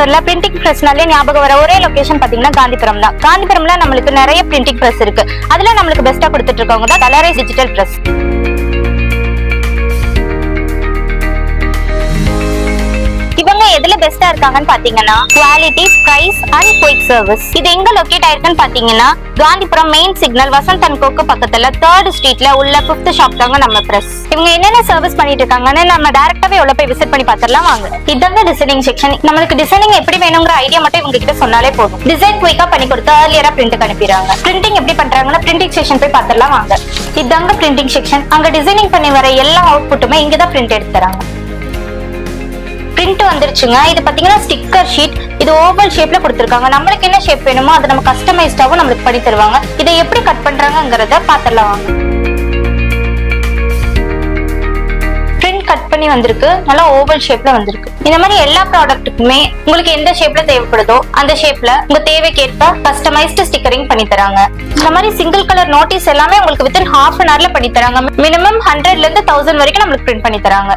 கோயம்புத்தூர்ல பிரிண்டிங் பிரஸ்னாலே ஞாபகம் வர ஒரே லொகேஷன் பாத்தீங்கன்னா காந்திபுரம் தான். காந்திபுரம்ல நம்மளுக்கு நிறைய பிரிண்டிங் பிரஸ் இருக்கு. அதுல நம்மளுக்கு பெஸ்டா கொடுத்துட்டு இருக்கவங்க தான் கலரை டிஜிட்டல் பிரஸ் எதுல பெஸ்டா இருக்காங்கன்னு பாத்தீங்கன்னா quality price and quick service இது எங்க லொகேட் ஆயிருக்குன்னு பாத்தீங்கன்னா Gandhipuram main signal Vasanth and கோக்கு பக்கத்துல தேர்ட் ஸ்ட்ரீட்ல உள்ள பிப்த் ஷாப் தாங்க நம்ம பிரஸ் இவங்க என்னென்ன சர்வீஸ் பண்ணிட்டு இருக்காங்கன்னு நம்ம டேரக்டாவே உள்ள போய் விசிட் பண்ணி பாத்திரலாம் வாங்க. இதுதான் டிசைனிங் செக்ஷன் நம்மளுக்கு டிசைனிங் எப்படி வேணுங்கிற ஐடியா மட்டும் இவங்க கிட்ட சொன்னாலே போதும். டிசைன் குயிக்கா பண்ணி கொடுத்து ஏர்லியரா பிரிண்ட் அனுப்பிடுறாங்க. பிரிண்டிங் எப்படி பண்றாங்கன்னா பிரிண்டிங் செக்ஷன் போய் பாத்திரலாம் வாங்க. இதாங்க பிரிண்டிங் செக்ஷன் அங்க டிசைனிங் பண்ணி வர எல்லா அவுட்புட்டுமே இங்க தான் பிரிண்ட் எடுத்துறாங்க. பிரிண்ட் வந்துருச்சுங்க. இது பாத்தீங்கன்னா ஸ்டிக்கர் ஷீட் இது ஓவல் ஷேப்ல கொடுத்துருக்காங்க. நம்மளுக்கு என்ன ஷேப் வேணுமோ அதை நம்ம கஸ்டமைஸ்டாவும் நம்மளுக்கு பண்ணி தருவாங்க. இதை எப்படி கட் பண்றாங்கங்கறத பாத்திரலாம் வாங்க. பிரிண்ட் கட் பண்ணி வந்திருக்கு. நல்லா ஓவல் ஷேப்ல வந்திருக்கு. இந்த மாதிரி எல்லா ப்ராடக்ட்டுக்குமே உங்களுக்கு எந்த ஷேப்ல தேவைப்படுதோ அந்த ஷேப்ல உங்க தேவைக்கேற்ப கஸ்டமைஸ்டு ஸ்டிக்கரிங் பண்ணி தராங்க. இந்த மாதிரி சிங்கிள் கலர் நோட்டீஸ் எல்லாமே உங்களுக்கு வித்தின் ஹாஃப் அன் ஹவர்ல பண்ணி தராங்க. மினிமம் ஹண்ட்ரட்ல இருந்து தௌசண்ட் வரைக்கும் நம்மளுக்கு பிரிண்ட் பண்ணி தராங்க.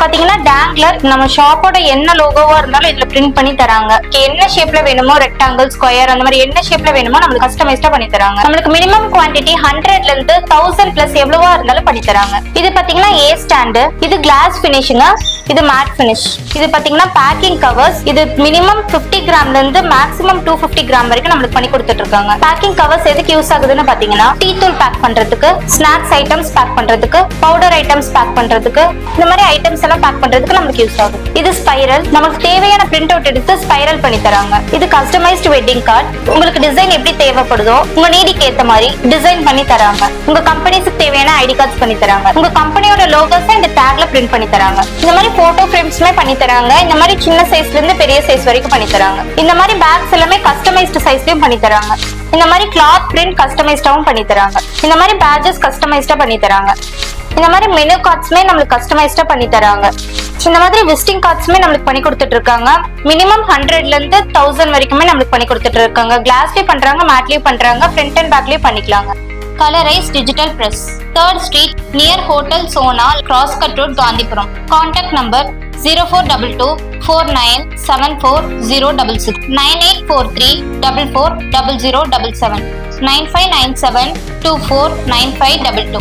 பாத்தீங்கன்னா டேங்க்லர் நம்ம ஷாப்போட என்ன லோகோவா இருந்தாலும் இதுல பிரிண்ட் பண்ணி தராங்க. என்ன ஷேப்ல வேணுமோ ரெக்டாங்கிள் ஸ்கொயர் அந்த மாதிரி என்ன ஷேப்ல வேணுமோ நம்மளுக்கு கஸ்டமைஸ்டா பண்ணி தராங்க. நம்மளுக்கு மினிமம் குவாண்டிட்டி ஹண்ட்ரட்ல இருந்து தௌசண்ட் பிளஸ் எவ்வளவா இருந்தாலும் பண்ணி தராங்க. இது பாத்தீங்கன்னா ஏ ஸ்டாண்டு இது கிளாஸ் பினிஷிங்க இது மேட் பினிஷ் இது பாத்தீங்கன்னா பேக்கிங் கவர்ஸ் இது மினிமம் 50 கிராம்ல இருந்து மேக்ஸிமம் டூ பிப்டி கிராம் வரைக்கும் நம்மளுக்கு பண்ணி கொடுத்துட்டு இருக்காங்க. பேக்கிங் கவர்ஸ் எதுக்கு யூஸ் ஆகுதுன்னு பாத்தீங்கன்னா டீ தூள் பேக் பண்றதுக்கு ஸ்நாக்ஸ் ஐட்டம்ஸ் பேக் பண்றதுக்கு பவுடர் ஐட்டம்ஸ் பேக் பண்றதுக்கு இந்த மாதிரி ஐட்டம்ஸ் எல்லாம் பேக் பண்றதுக்கு நமக்கு யூஸ் ஆகும். இது ஸ்பைரல் நமக்கு தேவையான பிரிண்ட் அவுட் எடுத்து ஸ்பைரல் பண்ணி தராங்க. இது கஸ்டமைஸ்டு வெட்டிங் கார்டு உங்களுக்கு டிசைன் எப்படி தேவைப்படுதோ உங்க நீடிக்கு ஏத்த மாதிரி டிசைன் பண்ணி தராங்க. உங்க கம்பெனிஸ்க்கு தேவையான ஐடி கார்ட்ஸ் பண்ணி தராங்க. உங்க கம்பெனியோட லோகோஸ் இந்த டேக்ல பிரிண்ட் பண்ணி தராங்க. இந்த மாதிரி போட்டோ ஃப்ரேம்ஸ்மே பண்ணி தராங்க இந்த மாதிரி சின்ன சைஸ்ல இருந்து பெரிய சைஸ் வரைக்கும் பண்ணி தராங்க இந்த மாதிரி பேக்ஸ் எல்லாமே கஸ்டமைஸ்டு சைஸ்லயும் பண்ணி தராங்க இந்த மாதிரி கிளாத் பிரிண்ட் கஸ்டமைஸ்டாவும் பண்ணி தராங்க இந்த மாதிரி பேஜஸ் கஸ்டமைஸ்டா பண்ணி தராங்க இந்த மாதிரி மெனு கார்ட்ஸ்மே நம்மளுக்கு கஸ்டமைஸ்டா பண்ணி தராங்க இந்த மாதிரி விசிட்டிங் கார்ட்ஸ்மே நம்மளுக்கு பண்ணி கொடுத்துட்டு இருக்காங்க. மினிமம் ஹண்ட்ரட்ல இருந்து தௌசண்ட் வரைக்குமே நம்மளுக்கு பண்ணி கொடுத்துட்டு இருக்காங்க. கிளாஸ்லயும் பண்றாங்க மேட்லயும் பண்றாங்க ஃப்ரண்ட் அண்ட் பேக்லயும் பண்ணிக்கலாங்க. Colorize Digital Press, 3rd Street, near Hotel Sona, Cross Cutroad, Gandhipuram. Contact number 0422 4974066 9843 440077 9597 249522.